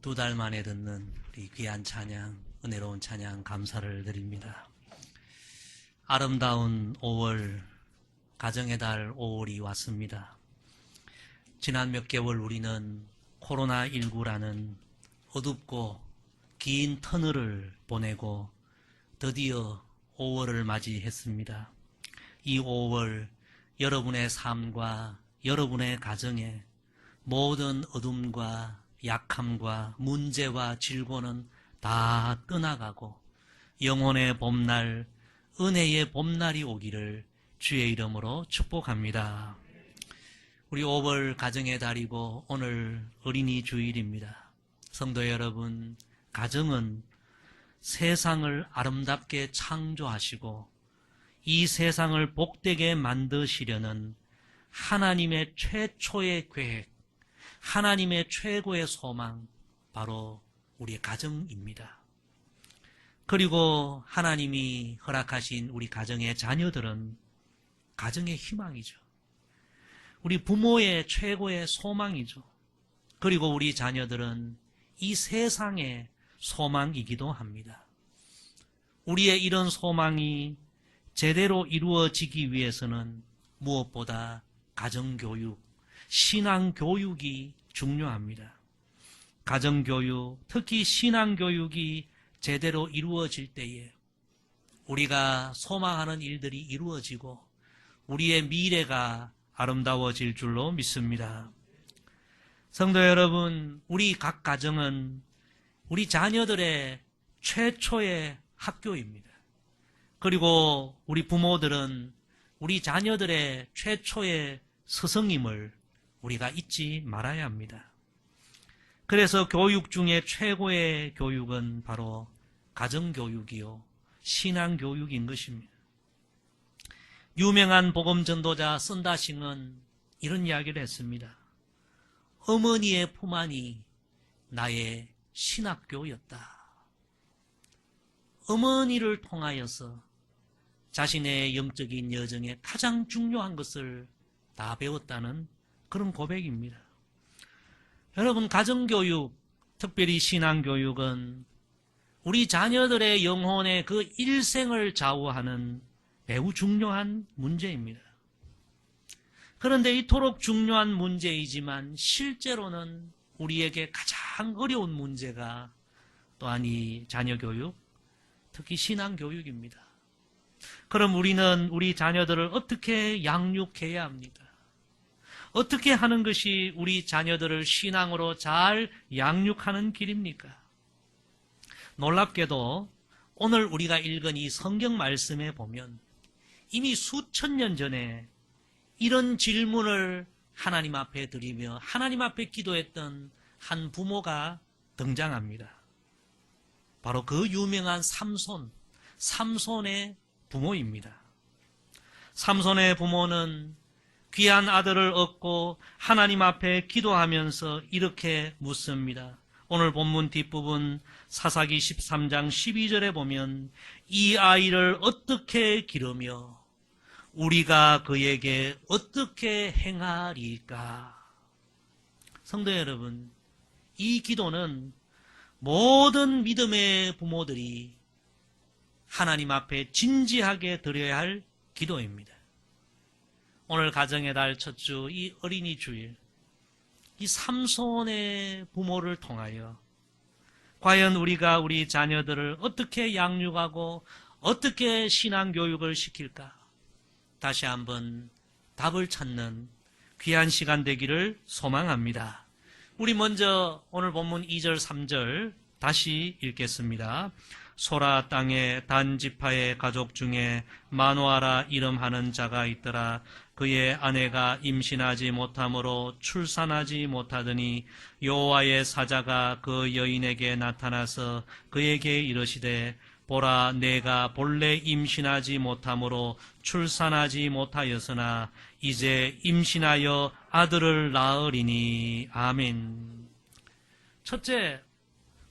두 달 만에 듣는 우리 귀한 찬양, 은혜로운 찬양 감사를 드립니다. 아름다운 5월, 가정의 달 5월이 왔습니다. 지난 몇 개월 우리는 코로나19라는 어둡고 긴 터널을 보내고 드디어 5월을 맞이했습니다. 이 5월 여러분의 삶과 여러분의 가정에 모든 어둠과 약함과 문제와 질고는 다 떠나가고 영혼의 봄날, 은혜의 봄날이 오기를 주의 이름으로 축복합니다. 우리 5월 가정의 달이고 오늘 어린이 주일입니다. 성도 여러분, 가정은 세상을 아름답게 창조하시고 이 세상을 복되게 만드시려는 하나님의 최초의 계획, 하나님의 최고의 소망, 바로 우리 가정입니다. 그리고 하나님이 허락하신 우리 가정의 자녀들은 가정의 희망이죠. 우리 부모의 최고의 소망이죠. 그리고 우리 자녀들은 이 세상의 소망이기도 합니다. 우리의 이런 소망이 제대로 이루어지기 위해서는 무엇보다 가정교육, 신앙교육이 중요합니다. 가정교육, 특히 신앙교육이 제대로 이루어질 때에 우리가 소망하는 일들이 이루어지고 우리의 미래가 아름다워질 줄로 믿습니다. 성도 여러분, 우리 각 가정은 우리 자녀들의 최초의 학교입니다. 그리고 우리 부모들은 우리 자녀들의 최초의 스승임을 우리가 잊지 말아야 합니다. 그래서 교육 중에 최고의 교육은 바로 가정교육이요, 신앙교육인 것입니다. 유명한 복음전도자 선다싱은 이런 이야기를 했습니다. 어머니의 품 안이 나의 신학교였다. 어머니를 통하여서 자신의 영적인 여정에 가장 중요한 것을 다 배웠다는 그런 고백입니다. 여러분, 가정교육, 특별히 신앙교육은 우리 자녀들의 영혼의 그 일생을 좌우하는 매우 중요한 문제입니다. 그런데 이토록 중요한 문제이지만 실제로는 우리에게 가장 어려운 문제가 또한 이 자녀 교육, 특히 신앙 교육입니다. 그럼 우리는 우리 자녀들을 어떻게 양육해야 합니까? 어떻게 하는 것이 우리 자녀들을 신앙으로 잘 양육하는 길입니까? 놀랍게도 오늘 우리가 읽은 이 성경 말씀에 보면 이미 수천 년 전에 이런 질문을 하나님 앞에 드리며 하나님 앞에 기도했던 한 부모가 등장합니다. 바로 그 유명한 삼손, 삼손의 부모입니다. 삼손의 부모는 귀한 아들을 얻고 하나님 앞에 기도하면서 이렇게 묻습니다. 오늘 본문 뒷부분 사사기 13장 12절에 보면 이 아이를 어떻게 기르며 우리가 그에게 어떻게 행하리까? 성도 여러분, 이 기도는 모든 믿음의 부모들이 하나님 앞에 진지하게 드려야 할 기도입니다. 오늘 가정의 달 첫 주 이 어린이 주일 이 삼손의 부모를 통하여 과연 우리가 우리 자녀들을 어떻게 양육하고 어떻게 신앙 교육을 시킬까? 다시 한번 답을 찾는 귀한 시간 되기를 소망합니다. 우리 먼저 오늘 본문 2절, 3절 다시 읽겠습니다. 소라 땅에 단지파의 가족 중에 마노아라 이름하는 자가 있더라. 그의 아내가 임신하지 못함으로 출산하지 못하더니 여호와의 사자가 그 여인에게 나타나서 그에게 이르시되 보라 내가 본래 임신하지 못함으로 출산하지 못하였으나 이제 임신하여 아들을 낳으리니 아멘. 첫째,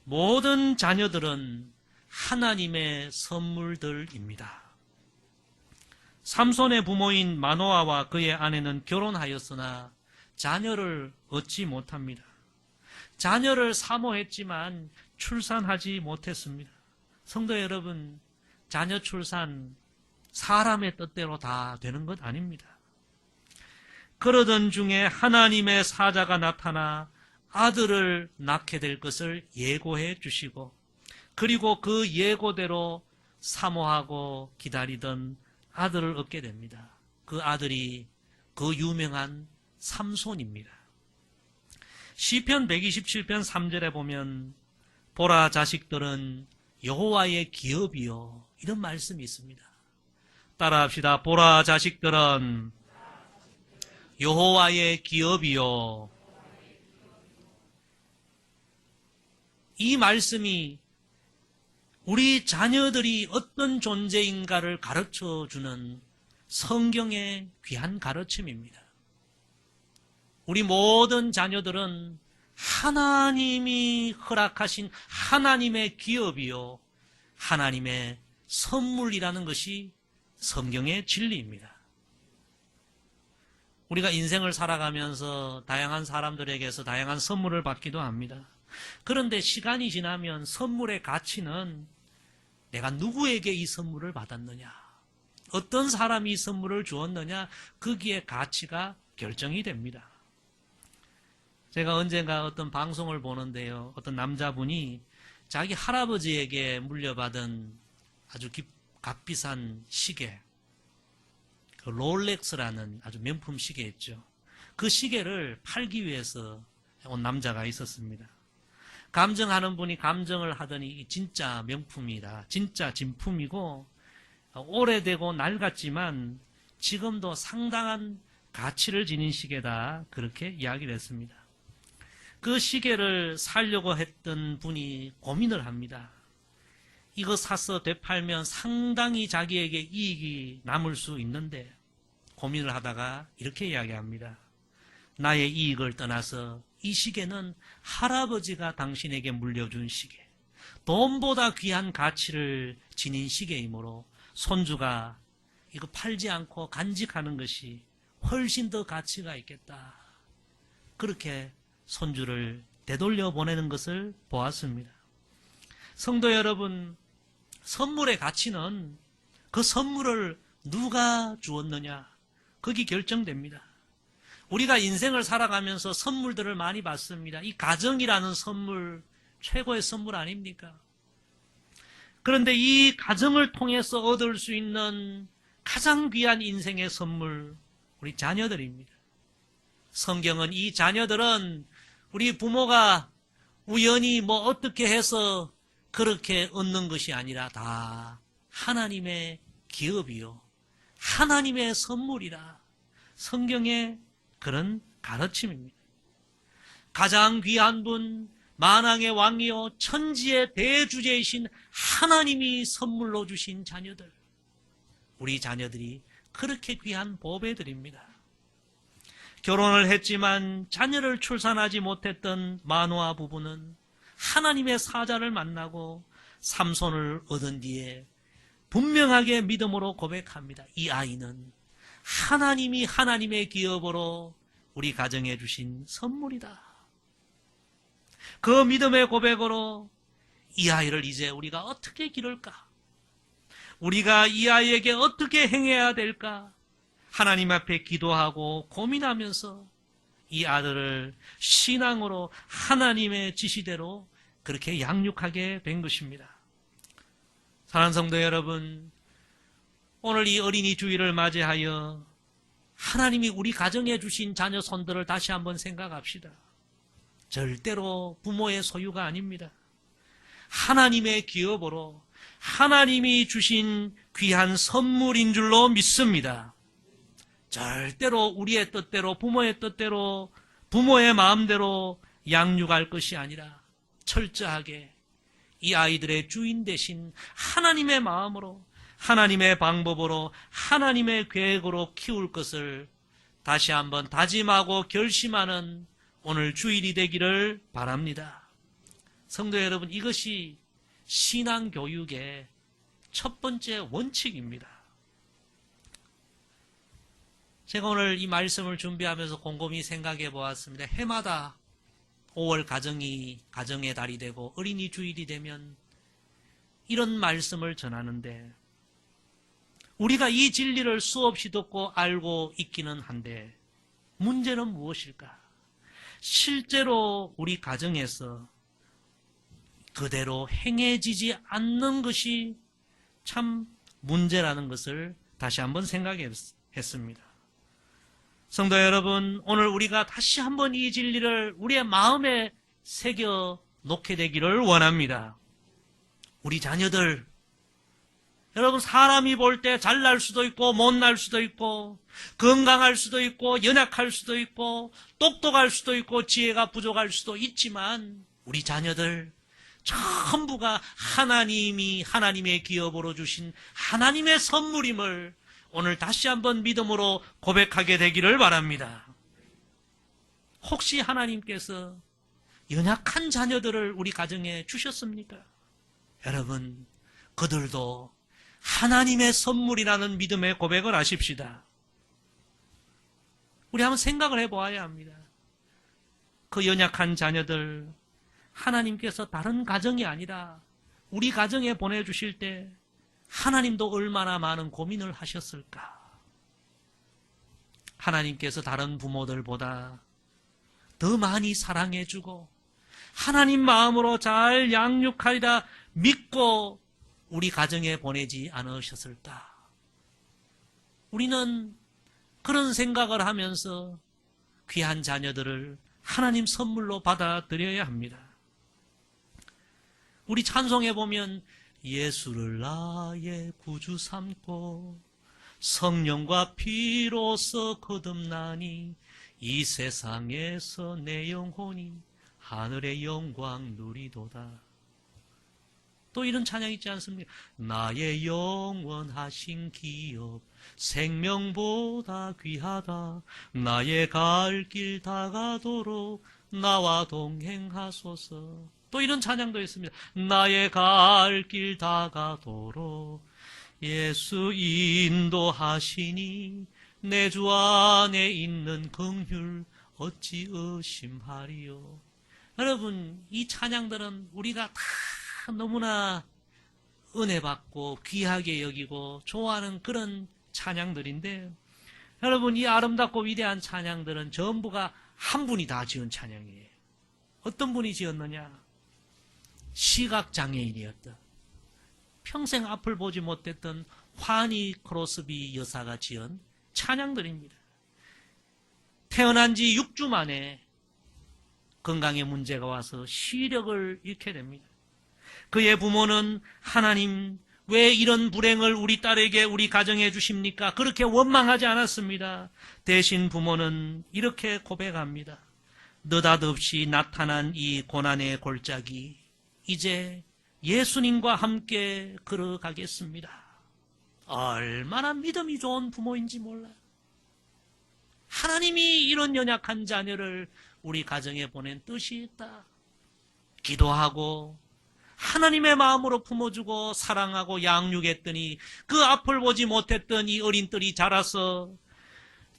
모든 자녀들은 하나님의 선물들입니다. 삼손의 부모인 마노아와 그의 아내는 결혼하였으나 자녀를 얻지 못합니다. 자녀를 사모했지만 출산하지 못했습니다. 성도 여러분, 자녀 출산 사람의 뜻대로 다 되는 것 아닙니다. 그러던 중에 하나님의 사자가 나타나 아들을 낳게 될 것을 예고해 주시고 그리고 그 예고대로 사모하고 기다리던 아들을 얻게 됩니다. 그 아들이 그 유명한 삼손입니다. 시편 127편 3절에 보면 보라 자식들은 여호와의 기업이요 이런 말씀이 있습니다. 따라합시다. 보라 자식들은 여호와의 기업이요 이 말씀이 우리 자녀들이 어떤 존재인가를 가르쳐 주는 성경의 귀한 가르침입니다. 우리 모든 자녀들은 하나님이 허락하신 하나님의 기업이요. 하나님의 선물이라는 것이 성경의 진리입니다. 우리가 인생을 살아가면서 다양한 사람들에게서 다양한 선물을 받기도 합니다. 그런데 시간이 지나면 선물의 가치는 내가 누구에게 이 선물을 받았느냐, 어떤 사람이 이 선물을 주었느냐, 거기에 가치가 결정이 됩니다. 제가 언젠가 어떤 방송을 보는데요. 어떤 남자분이 자기 할아버지에게 물려받은 아주 기- 값비싼 시계, 그 롤렉스라는 아주 명품 시계 있죠. 그 시계를 팔기 위해서 온 남자가 있었습니다. 감정하는 분이 감정을 하더니 이 진짜 명품이다. 진짜 진품이고 어, 오래되고 낡았지만 지금도 상당한 가치를 지닌 시계다. 그렇게 이야기를 했습니다. 그 시계를 살려고 했던 분이 고민을 합니다. 이거 사서 되팔면 상당히 자기에게 이익이 남을 수 있는데 고민을 하다가 이렇게 이야기합니다. 나의 이익을 떠나서 이 시계는 할아버지가 당신에게 물려준 시계. 돈보다 귀한 가치를 지닌 시계이므로 손주가 이거 팔지 않고 간직하는 것이 훨씬 더 가치가 있겠다. 그렇게 손주를 되돌려 보내는 것을 보았습니다. 성도 여러분, 선물의 가치는 그 선물을 누가 주었느냐, 거기 결정됩니다. 우리가 인생을 살아가면서 선물들을 많이 받습니다. 이 가정이라는 선물, 최고의 선물 아닙니까? 그런데 이 가정을 통해서 얻을 수 있는 가장 귀한 인생의 선물, 우리 자녀들입니다. 성경은 이 자녀들은 우리 부모가 우연히 뭐 어떻게 해서 그렇게 얻는 것이 아니라 다 하나님의 기업이요. 하나님의 선물이라. 성경의 그런 가르침입니다. 가장 귀한 분, 만왕의 왕이요, 천지의 대주제이신 하나님이 선물로 주신 자녀들. 우리 자녀들이 그렇게 귀한 보배들입니다. 결혼을 했지만 자녀를 출산하지 못했던 마노아 부부는 하나님의 사자를 만나고 삼손을 얻은 뒤에 분명하게 믿음으로 고백합니다. 이 아이는 하나님이 하나님의 기업으로 우리 가정에 주신 선물이다. 그 믿음의 고백으로 이 아이를 이제 우리가 어떻게 기를까? 우리가 이 아이에게 어떻게 행해야 될까? 하나님 앞에 기도하고 고민하면서 이 아들을 신앙으로 하나님의 지시대로 그렇게 양육하게 된 것입니다. 사랑하는 성도 여러분, 오늘 이 어린이 주일을 맞이하여 하나님이 우리 가정에 주신 자녀 손들을 다시 한번 생각합시다. 절대로 부모의 소유가 아닙니다. 하나님의 기업으로 하나님이 주신 귀한 선물인 줄로 믿습니다. 절대로 우리의 뜻대로 부모의 뜻대로 부모의 마음대로 양육할 것이 아니라 철저하게 이 아이들의 주인 대신 하나님의 마음으로 하나님의 방법으로 하나님의 계획으로 키울 것을 다시 한번 다짐하고 결심하는 오늘 주일이 되기를 바랍니다. 성도 여러분, 이것이 신앙 교육의 첫 번째 원칙입니다. 제가 오늘 이 말씀을 준비하면서 곰곰이 생각해 보았습니다. 해마다 5월 가정이 가정의 달이 되고 어린이 주일이 되면 이런 말씀을 전하는데 우리가 이 진리를 수없이 듣고 알고 있기는 한데 문제는 무엇일까? 실제로 우리 가정에서 그대로 행해지지 않는 것이 참 문제라는 것을 다시 한번 생각했습니다. 성도 여러분, 오늘 우리가 다시 한번 이 진리를 우리의 마음에 새겨 놓게 되기를 원합니다. 우리 자녀들, 여러분, 사람이 볼 때 잘날 수도 있고, 못날 수도 있고, 건강할 수도 있고, 연약할 수도 있고, 똑똑할 수도 있고, 지혜가 부족할 수도 있지만, 우리 자녀들, 전부가 하나님이, 하나님의 기업으로 주신 하나님의 선물임을 오늘 다시 한번 믿음으로 고백하게 되기를 바랍니다. 혹시 하나님께서 연약한 자녀들을 우리 가정에 주셨습니까? 여러분, 그들도 하나님의 선물이라는 믿음의 고백을 하십시다. 우리 한번 생각을 해보아야 합니다. 그 연약한 자녀들, 하나님께서 다른 가정이 아니라 우리 가정에 보내주실 때 하나님도 얼마나 많은 고민을 하셨을까? 하나님께서 다른 부모들보다 더 많이 사랑해주고 하나님 마음으로 잘 양육하리라 믿고 우리 가정에 보내지 않으셨을까? 우리는 그런 생각을 하면서 귀한 자녀들을 하나님 선물로 받아들여야 합니다. 우리 찬송에 보면 예수를 나의 구주 삼고 성령과 피로서 거듭나니 이 세상에서 내 영혼이 하늘의 영광 누리도다. 또 이런 찬양 있지 않습니까? 나의 영원하신 기업 생명보다 귀하다. 나의 갈 길 다가도록 나와 동행하소서. 또 이런 찬양도 있습니다. 나의 갈 길 다가도록 예수 인도하시니 내 주 안에 있는 긍휼 어찌 의심하리요. 여러분 이 찬양들은 우리가 다 너무나 은혜 받고 귀하게 여기고 좋아하는 그런 찬양들인데 여러분 이 아름답고 위대한 찬양들은 전부가 한 분이 다 지은 찬양이에요. 어떤 분이 지었느냐? 시각장애인이었던 평생 앞을 보지 못했던 화니 크로스비 여사가 지은 찬양들입니다. 태어난 지 6주 만에 건강에 문제가 와서 시력을 잃게 됩니다. 그의 부모는 하나님 왜 이런 불행을 우리 딸에게 우리 가정에 주십니까? 그렇게 원망하지 않았습니다. 대신 부모는 이렇게 고백합니다. 느닷없이 나타난 이 고난의 골짜기 이제 예수님과 함께 걸어가겠습니다. 얼마나 믿음이 좋은 부모인지 몰라요. 하나님이 이런 연약한 자녀를 우리 가정에 보낸 뜻이 있다. 기도하고 하나님의 마음으로 품어주고 사랑하고 양육했더니 그 앞을 보지 못했던 이 어린들이 자라서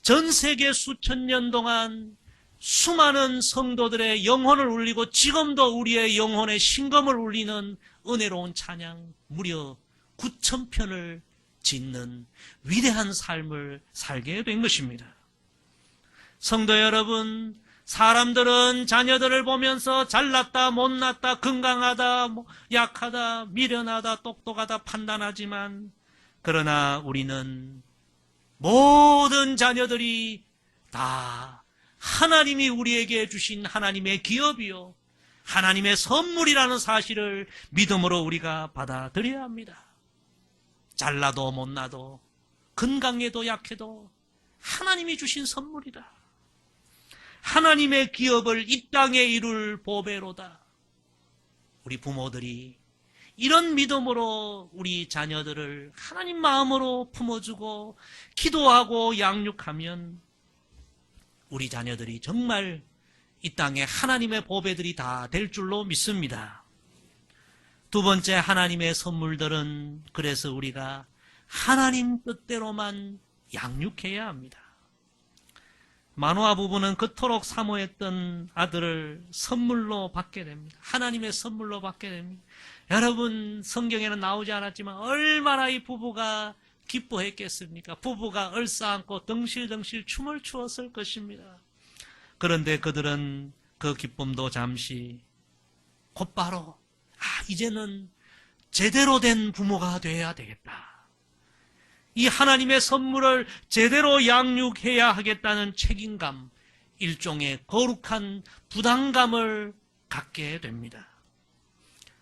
전 세계 수천 년 동안 수많은 성도들의 영혼을 울리고 지금도 우리의 영혼의 신금을 울리는 은혜로운 찬양 무려 9천 편을 짓는 위대한 삶을 살게 된 것입니다. 성도 여러분, 사람들은 자녀들을 보면서 잘났다, 못났다, 건강하다, 뭐 약하다, 미련하다, 똑똑하다 판단하지만, 그러나 우리는 모든 자녀들이 다 하나님이 우리에게 주신 하나님의 기업이요. 하나님의 선물이라는 사실을 믿음으로 우리가 받아들여야 합니다. 잘나도 못나도 건강해도 약해도 하나님이 주신 선물이다. 하나님의 기업을 이 땅에 이룰 보배로다. 우리 부모들이 이런 믿음으로 우리 자녀들을 하나님 마음으로 품어주고 기도하고 양육하면 우리 자녀들이 정말 이 땅에 하나님의 보배들이 다 될 줄로 믿습니다. 두 번째 하나님의 선물들은 그래서 우리가 하나님 뜻대로만 양육해야 합니다. 마노아 부부는 그토록 사모했던 아들을 선물로 받게 됩니다. 하나님의 선물로 받게 됩니다. 여러분 성경에는 나오지 않았지만 얼마나 이 부부가 기뻐했겠습니까? 부부가 얼싸안고 덩실덩실 춤을 추었을 것입니다. 그런데 그들은 그 기쁨도 잠시 곧바로 아 이제는 제대로 된 부모가 되어야 되겠다. 이 하나님의 선물을 제대로 양육해야 하겠다는 책임감, 일종의 거룩한 부담감을 갖게 됩니다.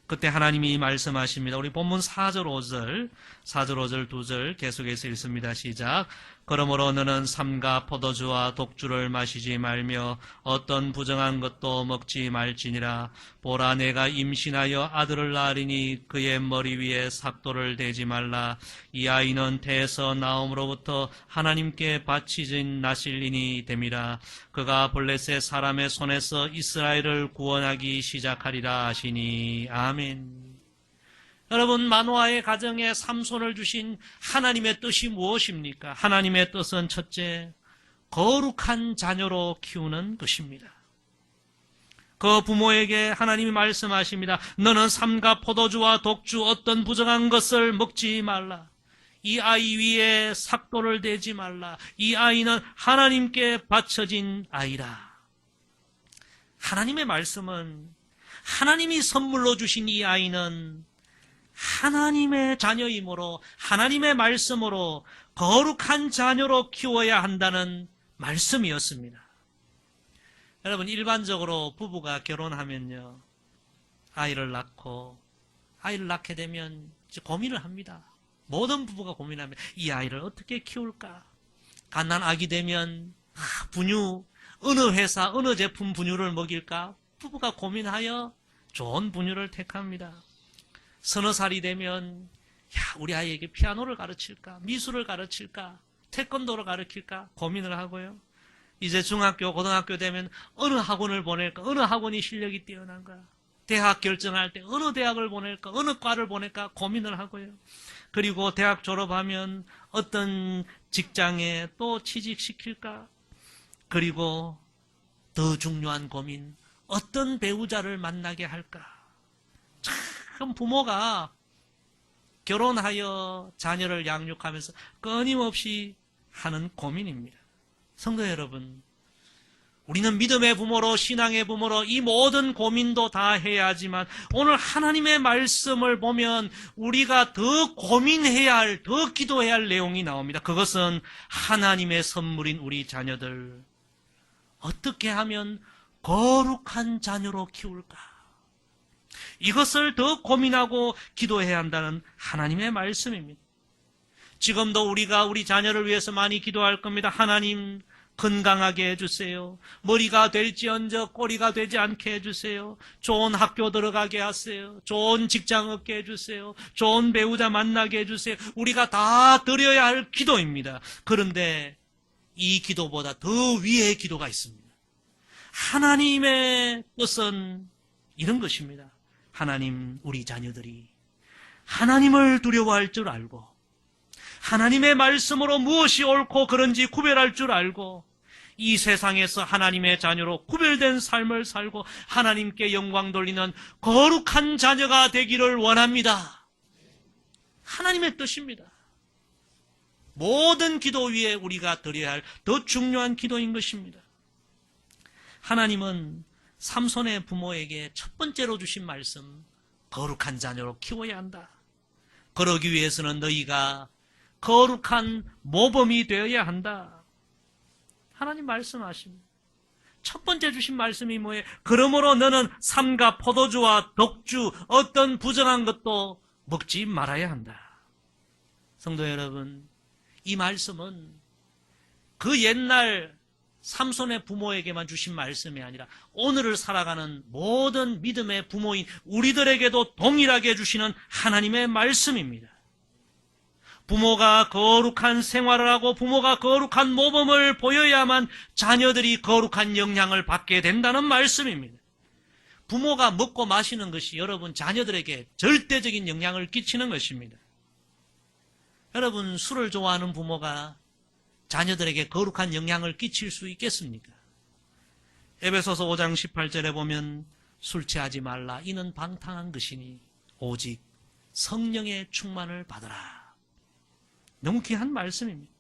그때 하나님이 말씀하십니다. 우리 본문 4절 5절, 4절 5절 2절 계속해서 읽습니다. 시작. 그러므로 너는 삼가 포도주와 독주를 마시지 말며 어떤 부정한 것도 먹지 말지니라. 보라 내가 임신하여 아들을 낳으리니 그의 머리 위에 삭도를 대지 말라. 이 아이는 태에서 나옴으로부터 하나님께 바치진 나실린이 됨이라. 그가 블레셋 사람의 손에서 이스라엘을 구원하기 시작하리라 하시니. 아멘. 여러분 마노아의 가정에 삼손을 주신 하나님의 뜻이 무엇입니까? 하나님의 뜻은 첫째 거룩한 자녀로 키우는 것입니다. 그 부모에게 하나님이 말씀하십니다. 너는 삼가 포도주와 독주 어떤 부정한 것을 먹지 말라. 이 아이 위에 삭도를 대지 말라. 이 아이는 하나님께 바쳐진 아이라. 하나님의 말씀은 하나님이 선물로 주신 이 아이는 하나님의 자녀이므로 하나님의 말씀으로 거룩한 자녀로 키워야 한다는 말씀이었습니다. 여러분 일반적으로 부부가 결혼하면요 아이를 낳고 아이를 낳게 되면 고민을 합니다. 모든 부부가 고민합니다. 이 아이를 어떻게 키울까? 갓난 아기 되면 아, 분유 어느 회사 어느 제품 분유를 먹일까? 부부가 고민하여 좋은 분유를 택합니다. 서너 살이 되면 야 우리 아이에게 피아노를 가르칠까? 미술을 가르칠까? 태권도를 가르칠까? 고민을 하고요. 이제 중학교 고등학교 되면 어느 학원을 보낼까? 어느 학원이 실력이 뛰어난가 대학 결정할 때 어느 대학을 보낼까? 어느 과를 보낼까? 고민을 하고요. 그리고 대학 졸업하면 어떤 직장에 또 취직시킬까? 그리고 더 중요한 고민 어떤 배우자를 만나게 할까 참 부모가 결혼하여 자녀를 양육하면서 끊임없이 하는 고민입니다. 성도 여러분, 우리는 믿음의 부모로 신앙의 부모로 이 모든 고민도 다 해야 하지만 오늘 하나님의 말씀을 보면 우리가 더 고민해야 할, 더 기도해야 할 내용이 나옵니다. 그것은 하나님의 선물인 우리 자녀들 어떻게 하면 거룩한 자녀로 키울까? 이것을 더 고민하고 기도해야 한다는 하나님의 말씀입니다. 지금도 우리가 우리 자녀를 위해서 많이 기도할 겁니다. 하나님, 건강하게 해주세요. 머리가 될지언저 꼬리가 되지 않게 해주세요. 좋은 학교 들어가게 하세요. 좋은 직장 얻게 해주세요. 좋은 배우자 만나게 해주세요. 우리가 다 드려야 할 기도입니다. 그런데 이 기도보다 더 위의 기도가 있습니다. 하나님의 뜻은 이런 것입니다. 하나님, 우리 자녀들이 하나님을 두려워할 줄 알고, 하나님의 말씀으로 무엇이 옳고 그런지 구별할 줄 알고, 이 세상에서 하나님의 자녀로 구별된 삶을 살고, 하나님께 영광 돌리는 거룩한 자녀가 되기를 원합니다. 하나님의 뜻입니다. 모든 기도 위에 우리가 드려야 할 더 중요한 기도인 것입니다. 하나님은 삼손의 부모에게 첫 번째로 주신 말씀, 거룩한 자녀로 키워야 한다. 그러기 위해서는 너희가 거룩한 모범이 되어야 한다. 하나님 말씀하십니다. 첫 번째 주신 말씀이 뭐예요? 그러므로 너는 삼가 포도주와 독주, 어떤 부정한 것도 먹지 말아야 한다. 성도 여러분, 이 말씀은 그 옛날 삼손의 부모에게만 주신 말씀이 아니라 오늘을 살아가는 모든 믿음의 부모인 우리들에게도 동일하게 주시는 하나님의 말씀입니다. 부모가 거룩한 생활을 하고 부모가 거룩한 모범을 보여야만 자녀들이 거룩한 영향을 받게 된다는 말씀입니다. 부모가 먹고 마시는 것이 여러분 자녀들에게 절대적인 영향을 끼치는 것입니다. 여러분 술을 좋아하는 부모가 자녀들에게 거룩한 영향을 끼칠 수 있겠습니까? 에베소서 5장 18절에 보면 술 취하지 말라 이는 방탕한 것이니 오직 성령의 충만을 받으라. 너무 귀한 말씀입니다.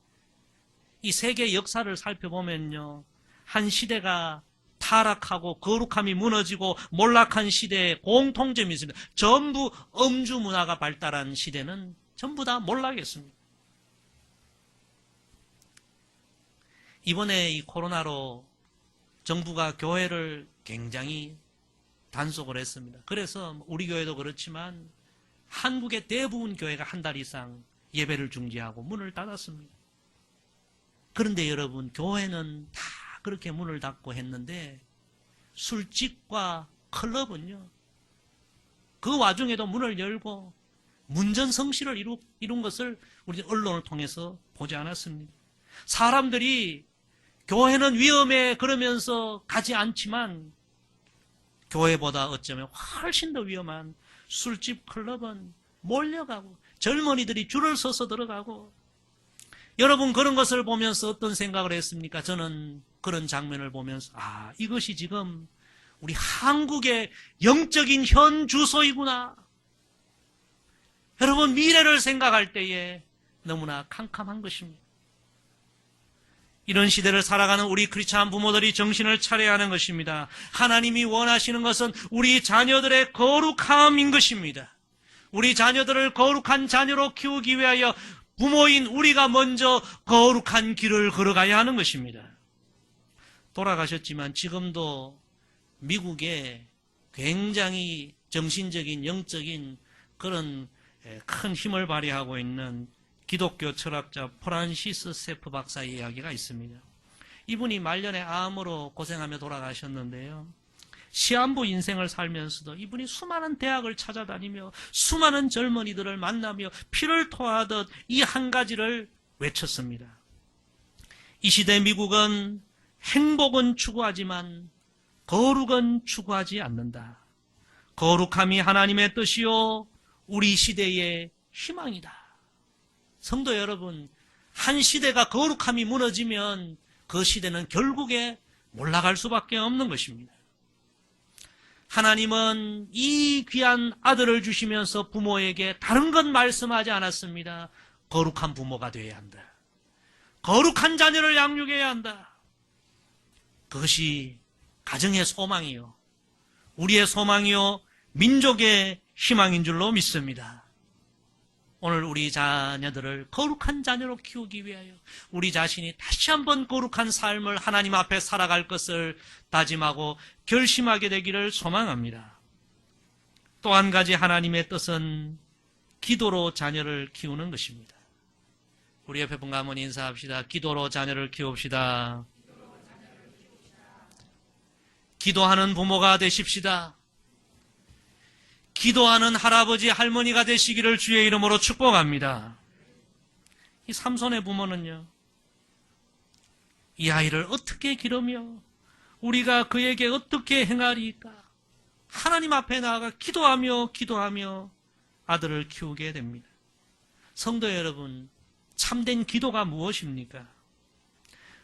이 세계 역사를 살펴보면요. 한 시대가 타락하고 거룩함이 무너지고 몰락한 시대에 공통점이 있습니다. 전부 음주 문화가 발달한 시대는 전부 다 몰락했습니다. 이번에 이 코로나로 정부가 교회를 굉장히 단속을 했습니다. 그래서 우리 교회도 그렇지만 한국의 대부분 교회가 한 달 이상 예배를 중지하고 문을 닫았습니다. 그런데 여러분, 교회는 다 그렇게 문을 닫고 했는데 술집과 클럽은요, 그 와중에도 문을 열고 문전성시를 이룬 것을 우리 언론을 통해서 보지 않았습니다. 사람들이 교회는 위험해 그러면서 가지 않지만 교회보다 어쩌면 훨씬 더 위험한 술집 클럽은 몰려가고 젊은이들이 줄을 서서 들어가고 여러분 그런 것을 보면서 어떤 생각을 했습니까? 저는 그런 장면을 보면서 아 이것이 지금 우리 한국의 영적인 현 주소이구나. 여러분 미래를 생각할 때에 너무나 캄캄한 것입니다. 이런 시대를 살아가는 우리 크리스찬 부모들이 정신을 차려야 하는 것입니다. 하나님이 원하시는 것은 우리 자녀들의 거룩함인 것입니다. 우리 자녀들을 거룩한 자녀로 키우기 위하여 부모인 우리가 먼저 거룩한 길을 걸어가야 하는 것입니다. 돌아가셨지만 지금도 미국에 굉장히 정신적인 영적인 그런 큰 힘을 발휘하고 있는 기독교 철학자 프란시스 세프 박사의 이야기가 있습니다. 이분이 말년에 암으로 고생하며 돌아가셨는데요. 시한부 인생을 살면서도 이분이 수많은 대학을 찾아다니며 수많은 젊은이들을 만나며 피를 토하듯 이 한 가지를 외쳤습니다. 이 시대 미국은 행복은 추구하지만 거룩은 추구하지 않는다. 거룩함이 하나님의 뜻이요 우리 시대의 희망이다. 성도 여러분, 한 시대가 거룩함이 무너지면 그 시대는 결국에 몰락할 수밖에 없는 것입니다. 하나님은 이 귀한 아들을 주시면서 부모에게 다른 것 말씀하지 않았습니다. 거룩한 부모가 되어야 한다. 거룩한 자녀를 양육해야 한다. 그것이 가정의 소망이요. 우리의 소망이요. 민족의 희망인 줄로 믿습니다. 오늘 우리 자녀들을 거룩한 자녀로 키우기 위하여 우리 자신이 다시 한번 거룩한 삶을 하나님 앞에 살아갈 것을 다짐하고 결심하게 되기를 소망합니다. 또 한 가지 하나님의 뜻은 기도로 자녀를 키우는 것입니다. 우리 옆에 분과 한번 인사합시다. 기도로 자녀를 키웁시다. 기도하는 부모가 되십시다. 기도하는 할아버지, 할머니가 되시기를 주의 이름으로 축복합니다. 이 삼손의 부모는요, 이 아이를 어떻게 기르며 우리가 그에게 어떻게 행하리까? 하나님 앞에 나아가 기도하며 기도하며 아들을 키우게 됩니다. 성도 여러분, 참된 기도가 무엇입니까?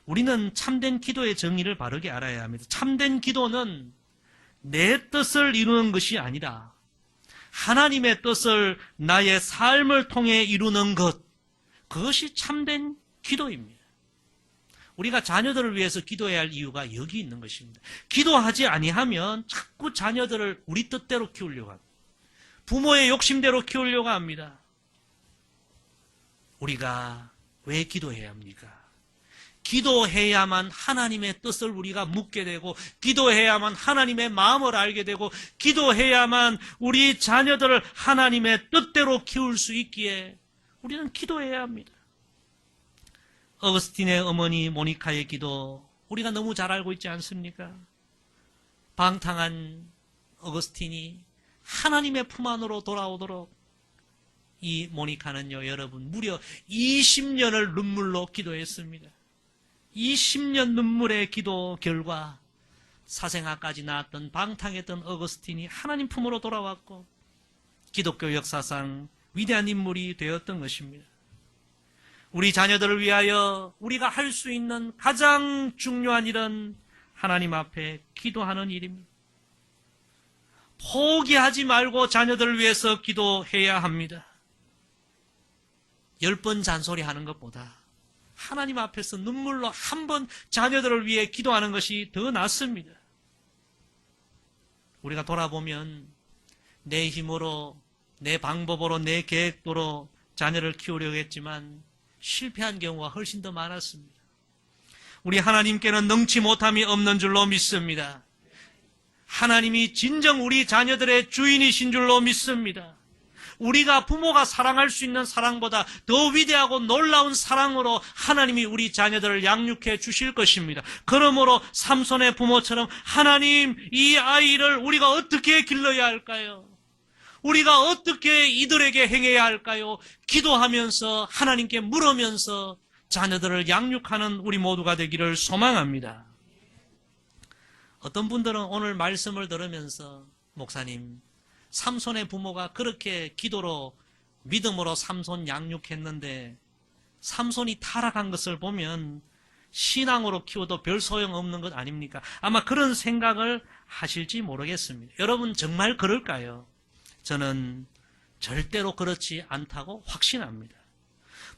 우리는 참된 기도의 정의를 바르게 알아야 합니다. 참된 기도는 내 뜻을 이루는 것이 아니라 하나님의 뜻을 나의 삶을 통해 이루는 것, 그것이 참된 기도입니다. 우리가 자녀들을 위해서 기도해야 할 이유가 여기 있는 것입니다. 기도하지 아니하면 자꾸 자녀들을 우리 뜻대로 키우려고 합니다. 부모의 욕심대로 키우려고 합니다. 우리가 왜 기도해야 합니까? 기도해야만 하나님의 뜻을 우리가 묻게 되고, 기도해야만 하나님의 마음을 알게 되고, 기도해야만 우리 자녀들을 하나님의 뜻대로 키울 수 있기에 우리는 기도해야 합니다. 어거스틴의 어머니 모니카의 기도, 우리가 너무 잘 알고 있지 않습니까? 방탕한 어거스틴이 하나님의 품 안으로 돌아오도록 이 모니카는요, 여러분, 무려 20년을 눈물로 기도했습니다. 20년 눈물의 기도 결과 사생아까지 낳았던 방탕했던 어거스틴이 하나님 품으로 돌아왔고 기독교 역사상 위대한 인물이 되었던 것입니다. 우리 자녀들을 위하여 우리가 할 수 있는 가장 중요한 일은 하나님 앞에 기도하는 일입니다. 포기하지 말고 자녀들을 위해서 기도해야 합니다. 열 번 잔소리 하는 것보다 하나님 앞에서 눈물로 한 번 자녀들을 위해 기도하는 것이 더 낫습니다. 우리가 돌아보면 내 힘으로, 내 방법으로, 내 계획도로 자녀를 키우려고 했지만 실패한 경우가 훨씬 더 많았습니다. 우리 하나님께는 능치 못함이 없는 줄로 믿습니다. 하나님이 진정 우리 자녀들의 주인이신 줄로 믿습니다. 우리가 부모가 사랑할 수 있는 사랑보다 더 위대하고 놀라운 사랑으로 하나님이 우리 자녀들을 양육해 주실 것입니다. 그러므로 삼손의 부모처럼 하나님 이 아이를 우리가 어떻게 길러야 할까요? 우리가 어떻게 이들에게 행해야 할까요? 기도하면서 하나님께 물으면서 자녀들을 양육하는 우리 모두가 되기를 소망합니다. 어떤 분들은 오늘 말씀을 들으면서 목사님 삼손의 부모가 그렇게 기도로 믿음으로 삼손 양육했는데 삼손이 타락한 것을 보면 신앙으로 키워도 별 소용 없는 것 아닙니까? 아마 그런 생각을 하실지 모르겠습니다. 여러분 정말 그럴까요? 저는 절대로 그렇지 않다고 확신합니다.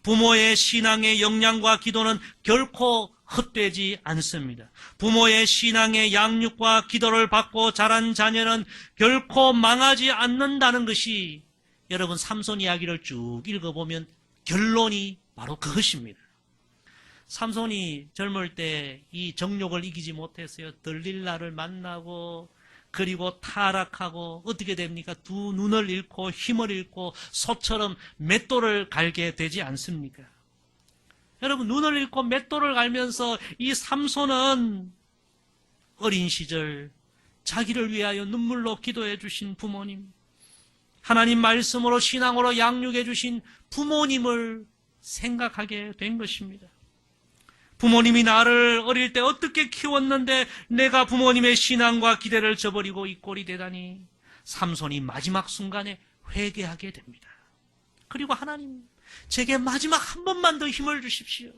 부모의 신앙의 역량과 기도는 결코 헛되지 않습니다. 부모의 신앙의 양육과 기도를 받고 자란 자녀는 결코 망하지 않는다는 것이 여러분 삼손 이야기를 쭉 읽어보면 결론이 바로 그것입니다. 삼손이 젊을 때 이 정욕을 이기지 못했어요. 들릴라를 만나고 그리고 타락하고 어떻게 됩니까? 두 눈을 잃고 힘을 잃고 소처럼 맷돌을 갈게 되지 않습니까? 여러분 눈을 잃고 맷돌을 갈면서 이 삼손은 어린 시절 자기를 위하여 눈물로 기도해 주신 부모님, 하나님 말씀으로 신앙으로 양육해 주신 부모님을 생각하게 된 것입니다. 부모님이 나를 어릴 때 어떻게 키웠는데 내가 부모님의 신앙과 기대를 저버리고 이 꼴이 되다니 삼손이 마지막 순간에 회개하게 됩니다. 그리고 하나님, 제게 마지막 한 번만 더 힘을 주십시오.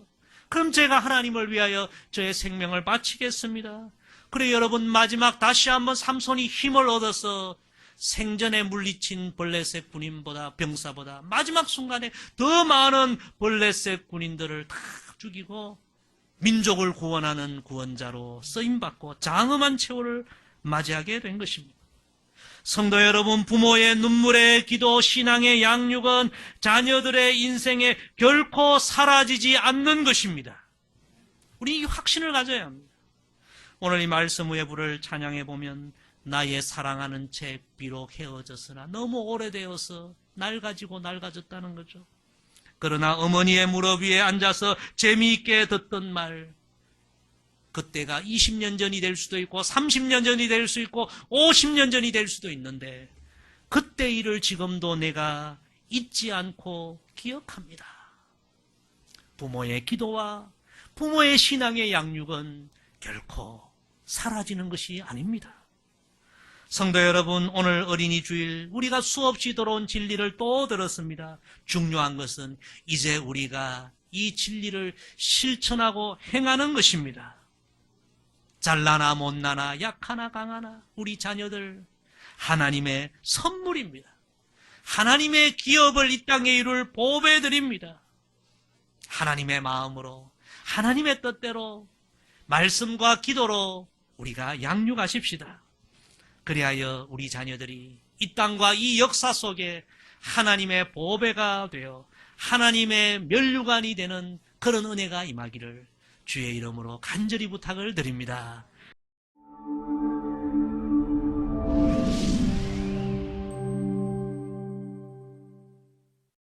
그럼 제가 하나님을 위하여 저의 생명을 바치겠습니다. 그래 여러분 마지막 다시 한번 삼손이 힘을 얻어서 생전에 물리친 벌레색 군인보다 병사보다 마지막 순간에 더 많은 벌레색 군인들을 다 죽이고 민족을 구원하는 구원자로 쓰임받고 장엄한 최후를 맞이하게 된 것입니다. 성도 여러분, 부모의 눈물의 기도, 신앙의 양육은 자녀들의 인생에 결코 사라지지 않는 것입니다. 우리 이 확신을 가져야 합니다. 오늘 이 말씀 후에 부를 찬양해 보면 나의 사랑하는 책 비록 헤어졌으나 너무 오래되어서 낡아지고 낡아졌다는 거죠. 그러나 어머니의 무릎 위에 앉아서 재미있게 듣던 말, 그때가 20년 전이 될 수도 있고 30년 전이 될 수 있고 50년 전이 될 수도 있는데 그때 일을 지금도 내가 잊지 않고 기억합니다. 부모의 기도와 부모의 신앙의 양육은 결코 사라지는 것이 아닙니다. 성도 여러분, 오늘 어린이 주일 우리가 수없이 들어온 진리를 또 들었습니다. 중요한 것은 이제 우리가 이 진리를 실천하고 행하는 것입니다. 잘나나 못나나 약하나 강하나 우리 자녀들 하나님의 선물입니다. 하나님의 기업을 이 땅에 이룰 보배 드립니다. 하나님의 마음으로 하나님의 뜻대로 말씀과 기도로 우리가 양육하십시다. 그리하여 우리 자녀들이 이 땅과 이 역사 속에 하나님의 보배가 되어 하나님의 면류관이 되는 그런 은혜가 임하기를 주의 이름으로 간절히 부탁을 드립니다.